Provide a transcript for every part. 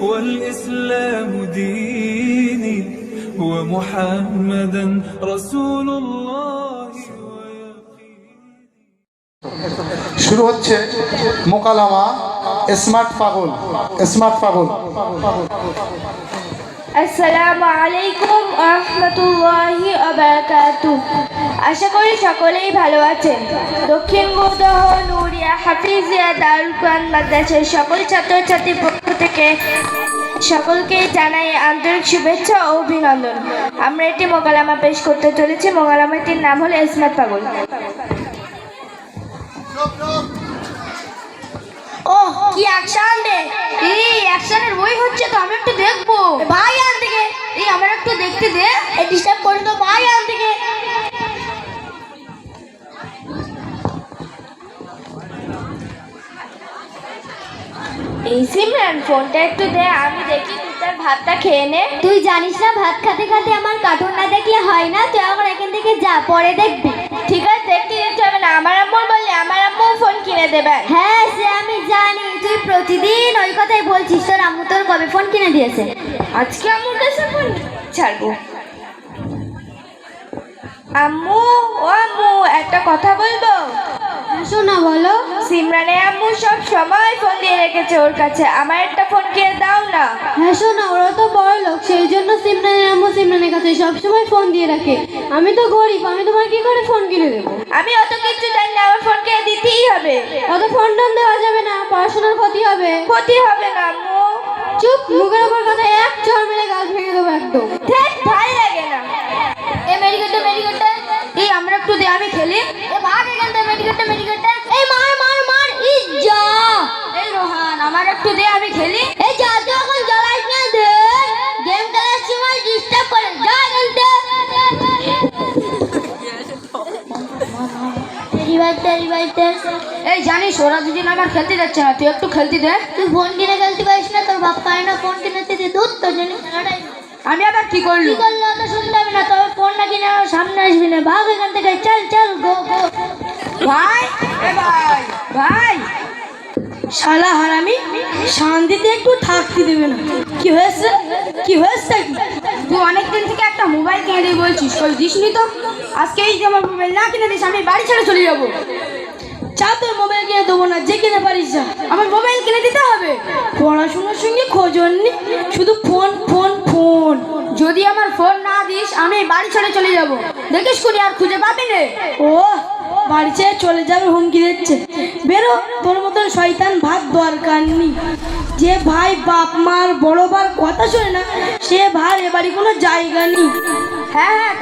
والإسلام ديني ومحمدا رسول الله শুরু হচ্ছে মোকালামা স্মার্ট পাগল স্মার্ট পাগল আসসালামু আলাইকুম রহমতুল্লাহি আশা করি সকলেই ভালো আছেন। দক্ষিণ গুদহ নুরিয়া হাফিজিয়া দারুল কোরআন মাদ্রাসার সকল ছাত্রছাত্রীর পক্ষ থেকে সকলকে জানাই আন্তরিক শুভেচ্ছা ও অভিনন্দন। আমরা একটি মোকালামা পেশ করতে চলেছি। মোকালামাটির নাম হলো ইসমাত পাগল। ও কি অ্যাকশন রে? অ্যাকশনের বই হচ্ছে তো আমি একটু দেখব। ভাই আন থেকে এই আমার একটু দেখতে দে। এই ডিস্টার্ব করি তো ভাই আন থেকে এই সিমরান ফোনটা একটু দে আমি দেখি তুই তার ভাতটা খেয়ে নে। তুই জানিস না ভাত খাতে খাতে আমার কার্টুন না দেখলে হয় না তুই আমার এখান থেকে যা পরে দেখবি। দেখতে যেতে হবে না। আমার আম্মু বললে আমার আম্মু ফোন কিনে দেবে। হ্যাঁ সে আমি জানি। তুই প্রতিদিন ওই কথাই বলছিস। তোর আম্মু তোর কবে ফোন কিনে দিয়েছে? আজকে আম্মুর কাছে ফোন ছাড়বো। আম্মু ও আম্মু একটা কথা বলব? শোনা বলো। সিমরানে আম্মু সব সময় ফোন দিয়ে রেখেছে ওর কাছে। আমার একটা ফোন কিনে দাও না। হ্যাঁ শোনা ওরা তো বড় লোক সেই জন্য সিমরানের আম্মু সিমরানের কাছে সবসময় ফোন দিয়ে রাখে। আমি তো গরিব আমি তোমার কি করে ফোন কিনে দেবো? আমি অত কিছু জানি না আমার ফোন কিনে দিতেই হবে। অত ফোন টোন দেওয়া যাবে না পড়াশোনার ক্ষতি হবে। ক্ষতি হবে না আম্মু। চুপ মুখের ওপর কথা এক রিভাইতে রিভাইতে এই জানিস ওরা দুদিন আমার খেলতে যাচ্ছে না। তুই একটু খেলতে দে। তুই ফোন কিনে খেলতে পারিস না? তোর বাপ পায় না ফোন কিনে দিতে। দুধ তোর জন্য খেলাটাই আমি আবার কি করলি কি করলে অত শুনতে হবে না। তবে ফোন না কিনে আমার সামনে আসবি না। ভাগ এখান থেকে। চল চল গো গো ভাই এ ভাই ভাই। শালা হারামি শান্তিতে একটু থাকতে দেবে না। কি হয়েছে? কি হয়েছে? তুই অনেকদিন থেকে একটা মোবাইল কিনে দিই বলছিস। ওই দিসনি তো? আজকে এই যে আমার মোবাইল না কিনে দিস আমি বাড়ি ছেড়ে চলে যাব। চা তোর মোবাইল কিনে দেবো না, যে কিনে পারিস যা। আমার মোবাইল কিনে দিতে হবে। পড়াশোনার সঙ্গে খোঁজন নি, শুধু ফোন ফোন ফোন। যদি আমার ফোন না দিস, আমি বাড়ি ছেড়ে চলে যাব। দেখিস কুনি আর খুঁজে পাবি নে। ও বাড়ি ছেড়ে চলে যাবে হুমকি দিচ্ছে। বেরো, তোর মতন শয়তান ভাত দরকার নেই যে ভাই বাপ মার বড় বার কথা শোনে না, সে ভাই এ বাড়ি কোনো জায়গা নেই।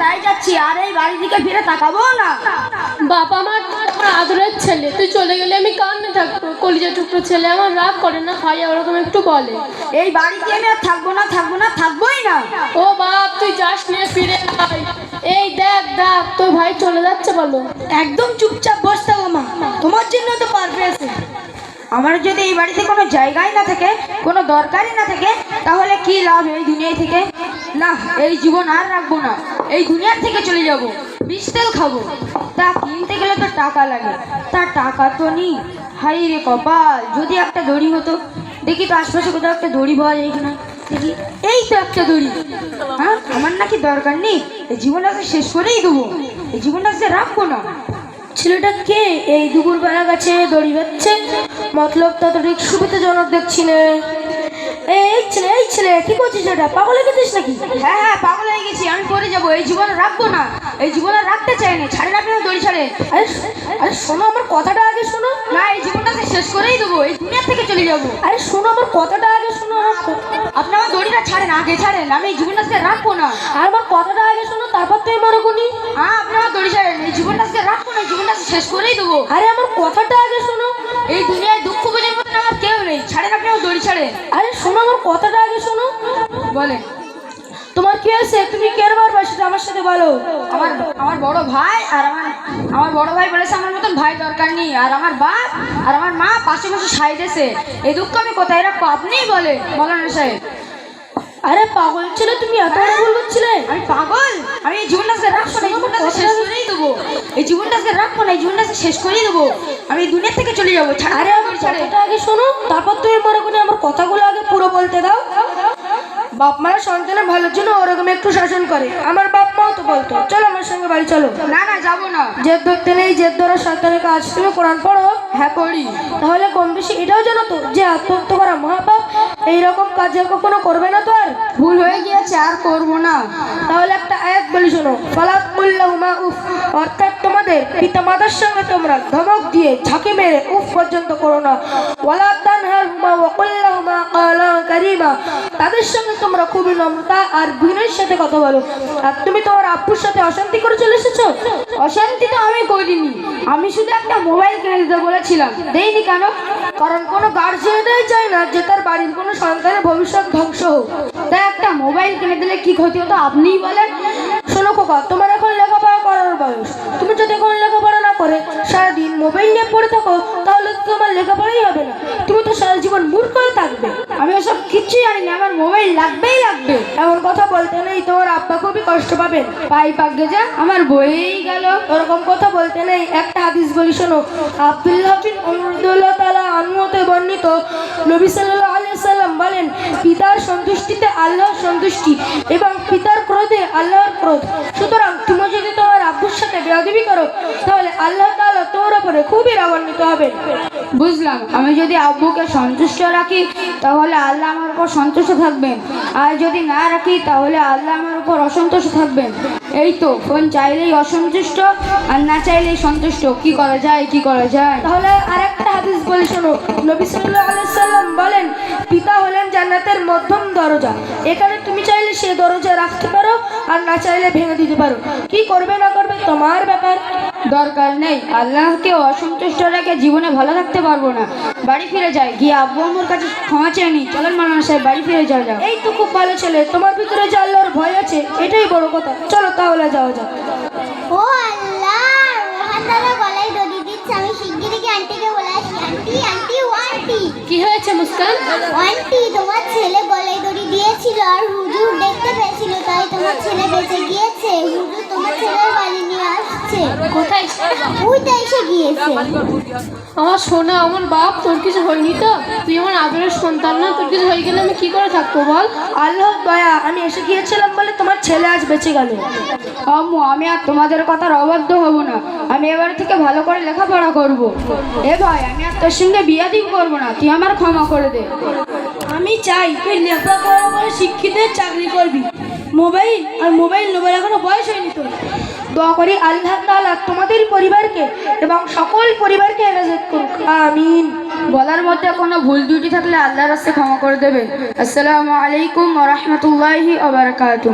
তাই যাচ্ছি আর এই বাড়ি দিকে ফিরে তাকাবো না। বাবা আমার আমার আদরের ছেলে তুই চলে গেলে আমি কান্না থাকব। কলিজা টুকরো ছেলে আমার রাগ করে না ভাই ওরকম একটু বলে। এই বাড়িতে আমি আর থাকব না থাকব না থাকবোই না। ও বাপ তুই যাস নিয়ে ফিরে আয়। এই দেখ দেখ তোর ভাই চলে যাচ্ছে বলো। একদম চুপচাপ বস থাকো মা তোমার জন্য তো পারবে আছে। আমার যদি এই বাড়িতে কোনো জায়গায় না থাকে কোনো দরকারই না থাকে তাহলে কি লাভ এই দুনিয়া থেকে? না, এই জীবন আর রাখব না। এই দুনিয়ার থেকে চলে যাব, বিষ তেল খাব। তা কিনতে গেলে তো টাকা লাগে। তা টাকা তো নেই। হাই রে কপাল, যদি একটা দড়ি হতো, দেখি তো আশপাশে কোথাও একটা দড়ি পাওয়া যায় কিনা। দেখি, এই তো একটা দড়ি। হ্যাঁ আমার নাকি দরকার নেই। এই জীবনটাকে শেষ করেই দেবো। এই জীবনটাকে রাখব না। ছেলেটা কে? এই দুপুরবেলা গাছে, দড়ি বাচ্ছে মতলব ততটুক সুবিধাজনক দেখছি না। এই ছেলে এই ছেলে কি করছিস এটা পাগল হয়ে গেছিস নাকি? হ্যাঁ হ্যাঁ পাগল হয়ে গেছি আমি পড়ে যাব এই জীবন রাখব না এই জীবন রাখতে চাই না ছাড়ে না আপনার দড়ি ছাড়ে। আরে আরে শোনো আমার কথাটা আগে শোনো। না এই জীবনটাকে শেষ করেই দেবো এই দুনিয়া থেকে চলে যাব। আরে শোনো আমার কথাটা আগে শোনো আপনি আমার দড়িটা ছাড়েন আগে ছাড়েন আমি এই জীবনটাকে রাখব না। আর আমার কথাটা আগে শোনো তারপর তুমি মনে করি হ্যাঁ আপনি আমার দড়ি ছাড়েন এই জীবনটাকে রাখব না জীবনটাকে শেষ করেই দেবো। আরে আমার কথাটা আগে শোনো। এই দুনিয়ায় দুঃখ বোঝার মতন আমার কেউ নেই ছাড়েন আপনি আমার দড়ি ছাড়েন। আরে শোনো কথাটা আগে শোনো। বলে। তোমার কি হয়েছে? তুমি কেন পারবে সেটা আমার সাথে বলো। আমার আমার বড় ভাই আর আমার আমার বড় ভাই বলেছে আমার মতন ভাই দরকার নেই। আর আমার বাপ আর আমার মা পাশে পাশে সাইডেছে এই দুঃখ আমি কোথায় রাখব? আপনিই বলে মৌলানা সাহেব। আরে পাগল ছিল তুমি এত বড় ভুল করছিলে আমি পাগল? আমি এই জীবনটা জীবনটাকে রাখব না এই জীবনটাকে শেষ করেই দেবো। এই জীবনটা জীবনটাকে রাখব না এই জীবনটাকে শেষ করেই দেবো। আমি এই দুনিয়া থেকে চলে যাব আরে আমার কথাটা আগে শোনো তারপর তুমি মনে করে আমার কথাগুলো আগে পুরো বলতে দাও। বাপ মারা সন্তানের ভালোর জন্য ওরকম একটু শাসন করে। আমার বাপ মাও তো বলতো চলো আমার সঙ্গে বাড়ি চলো। না না যাব না। জেদ ধরতে নেই জেদ ধরা সন্তানের কাজ তুমি কোরআন পড়ো। হ্যাঁ পড়ি। তাহলে কম বেশি এটাও জানো তো যে আত্মহত্যা করা মহাপাপ এইরকম কাজ কখনো করবে না তো আর? ভুল হয়ে গিয়েছে আর করব না। তাহলে একটা আয়াত বলি শোনো ফালাত উল্লাহুমা উফ অর্থাৎ তোমাদের পিতা মাতার সঙ্গে তোমরা ধমক দিয়ে ঝাঁকি মেরে উফ পর্যন্ত করো না। ওয়ালা তানহারহুমা ওয়া তাদের সঙ্গে তোমরা খুবই নম্রতা আর বিনয়ের সাথে কথা বলো। আর তুমি তোমার আব্বুর সাথে অশান্তি করে চলে এসেছ? অশান্তি তো আমি করিনি। আমি শুধু একটা মোবাইল কিনে দিতে বলেছিলাম। দেইনি কেন? কারণ কোনো গার্জিয়ানই চায় না যে তার বাড়ির কোনো সন্তানের ভবিষ্যৎ ধ্বংস হোক। তাই একটা মোবাইল কিনে দিলে কি ক্ষতি হতো আপনিই বলেন? শোনো খোকা, তোমার এখন লেখাপড়া করার বয়স। তুমি যদি এখন লেখাপড়া না করে সারাদিন মোবাইল নিয়ে পড়ে থাকো, তাহলে তোমার লেখাপড়াই হবে না তুমি তো সারা জীবন মূর্খ হয়ে থাকবে আমি ওসব কিচ্ছুই জানি না আমার মোবাইল লাগবেই লাগবে। এমন কথা বলতে নেই তোমার আব্বা খুবই কষ্ট পাবেন। পাই পাগে যা, আমার বইয়েই গেল। ওরকম কথা বলতে নেই। একটা হাদিস বলি, শোনো। আব্দুল্লাহ বিন উমরুদুল্লাহ তাআলা আনমতে বর্ণিত নবী সাল্লাল্লাহু আলাইহি সাল্লাম বলেন, পিতার সন্তুষ্টিতে আল্লাহর সন্তুষ্টি এবং পিতার ক্রোধে আল্লাহর ক্রোধ। সুতরাং তুমি যদি তোমার আব্বুর সাথে বেয়াদবি করো, তাহলে আল্লাহ তাআলা তোমার উপরে খুবই রাগান্বিত হবেন। বুঝলাম। আমি যদি আব্বুকে সন্তুষ্ট রাখি, তাহলে আল্লাহ আমার উপর সন্তুষ্ট থাকবেন। আর যদি না রাখি, তাহলে আল্লাহ আমার উপর অসন্তুষ্ট থাকবেন। এই তো, ফোন চাইলেই অসন্তুষ্ট আর না চাইলেই সন্তুষ্ট। কি করা যায়, কি করা যায়? তাহলে আরেকটা হাদিস বলি শোনো। নবী সাল্লাল্লাহু আলাইহি সাল্লাম বলেন, পিতা হলেন জান্নাতের মধ্যম দরজা। এখানে তুমি চাইলে সে দরজা রাখতে পারো আর না চাইলে ভেঙে দিতে পারো। কি করবে না করবে তোমার ব্যাপার। দরকার নেই। আল্লাহকে অসন্তুষ্ট রেখে জীবনে ভালো থাকতে পারব না। বাড়ি ফিরে যাই। গিয়ে আব্বু আম্মুর কাছে ক্ষমা চেয়ে নি চলেন মালানা সাহেব বাড়ি ফিরে যাওয়া যাক। এই তো খুব ভালো ছেলে। তোমার ভিতরে যে আল্লাহর ভয় আছে এটাই বড় কথা। চলো তাহলে যাওয়া যাক। ও আল্লাহ গলায় দড়ি দিচ্ছে। আমি শিগগিরই আন্টিকে বলে আসি। আন্টি আন্টি ও আন্টি। কি হয়েছে মুস্কান? আন্টি তোমার ছেলে গলায় দড়ি দিয়েছিল আর হুজুর দেখতে পেয়েছিল তাই তোমার ছেলে বেঁচে গিয়েছে। হুজুর তোমার ছেলের বাড়ি নিয়ে আসছে। কোথায় ওইটা এসে গিয়েছে। আমার সোনা আমার বাপ তোর কিছু হয়নি তো? তুই আমার আদরের সন্তান না তোর কিছু হয়ে গেলে আমি কি করে থাকব বল? আল্লাহ দয়া আমি এসে গিয়েছিলাম বলে তোমার ছেলে আজ বেঁচে গেল। আম্মু আমি আর তোমাদের কথার অবাধ্য হব না। আমি এবার থেকে ভালো করে লেখাপড়া করব। এ ভাই আমি আর তোর সঙ্গে বিয়া দিব করব না। তুই আমার ক্ষমা করে দে। আমি চাই তুই লেখাপড়া করে শিক্ষিতের চাকরি করবি। মোবাইল আর মোবাইল নেবার এখনও বয়স হয়নি তো। দোয়া করি আল্লাহ তাআলা তোমাদের পরিবারকে এবং সকল পরিবারকে হেফাজত করুক। আমিন। বলার মধ্যে কোনো ভুল ত্রুটি থাকলে আল্লাহর রাস্তায় ক্ষমা করে দেবে। আসসালামু আলাইকুম রহমতুল্লাহি আবরকাত